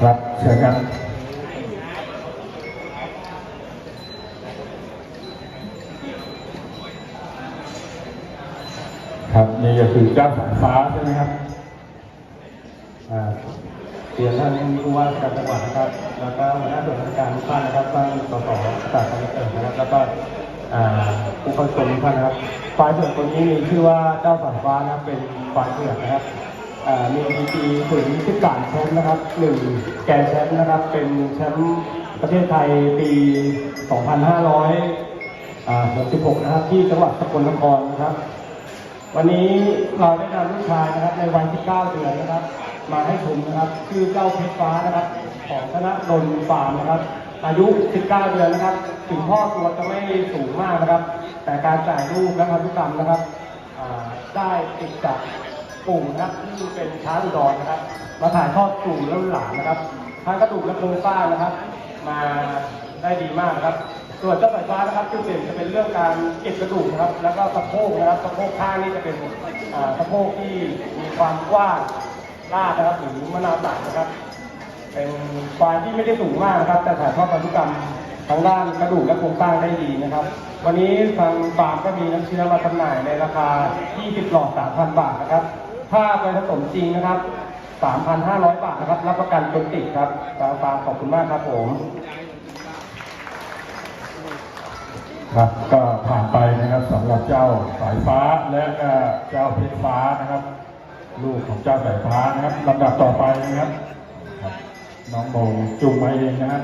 ครับเชิญครับครับนี่ก็คือเจ้าสายฟ้าใช่ไหมครับอ่าเรียนท่านผู้ว่าการจังหวัดนะครับ แล้วก็หัวหน้าส่วนราชการทุกท่านนะครับท่านสสประกาศการเกิดนะครับแล้วก็อ่าผู้เข้าชมทุกท่านนะครับควายเผือกตัวนี้มีชื่อว่าเจ้าสายฟ้านะครับเป็นควายเผือกนะครับ มีดีกีถึง13แชมป์นะครับหนึ่งแกนแชมป์นะครับ เป็นแชมป์ประเทศไทยปี 2566 นะครับ ที่จังหวัดสกลนครนะครับ วันนี้เราได้นำลูกชายนะครับในวันที่ 9 เดือนนะครับ มาให้ชมนะครับ ชื่อเจ้าเพชรฟ้านะครับ ของธนดลฟาร์มนะครับอายุ 19 เดือนนะครับ ถึงพ่อตัวจะไม่สูงมากนะครับ แต่การจ่ายลูกและพันธุกรรมนะครับ ได้ติดจาก ปู่นะครับที่เป็นช้างอุดรนะครับ มาถ่ายทอดสู่รุ่นหลานนะครับทางกระดูกและโครงสร้างนะครับ มาได้ดีมากนะครับ ส่วนเจ้าสายฟ้านะครับจุดเด่นจะเป็นเรื่องการเก็บกระดูกนะครับ แล้วก็สะโพกนะครับสะโพกข้างนี่จะเป็นสะโพกที่มีความกว้างลาดนะครับหรือมะนาวตัดนะครับ เป็นควายที่ไม่ได้สูงมากนะครับ แต่ถ่ายทอดพันธุกรรมทางด้านกระดูกและโครงสร้างได้ดีนะครับ วันนี้ทางฟาร์มก็มีน้ำเชื้อมาจำหน่ายในราคา 20 หลอด 3,000 บาทนะครับ ถ้าไปผสมจริงนะครับ 3,500 บาทนะครับ รับประกันจนติดครับทาฟาร์มขอบคุณมากครับผม ครับก็ผ่านไปนะครับสำหรับเจ้าสายฟ้าและก็เจ้าเพชรฟ้านะครับ ลูกของเจ้าสายฟ้านะครับลำดับต่อไปนะครับครับน้องโมจุงมาเองนะครับ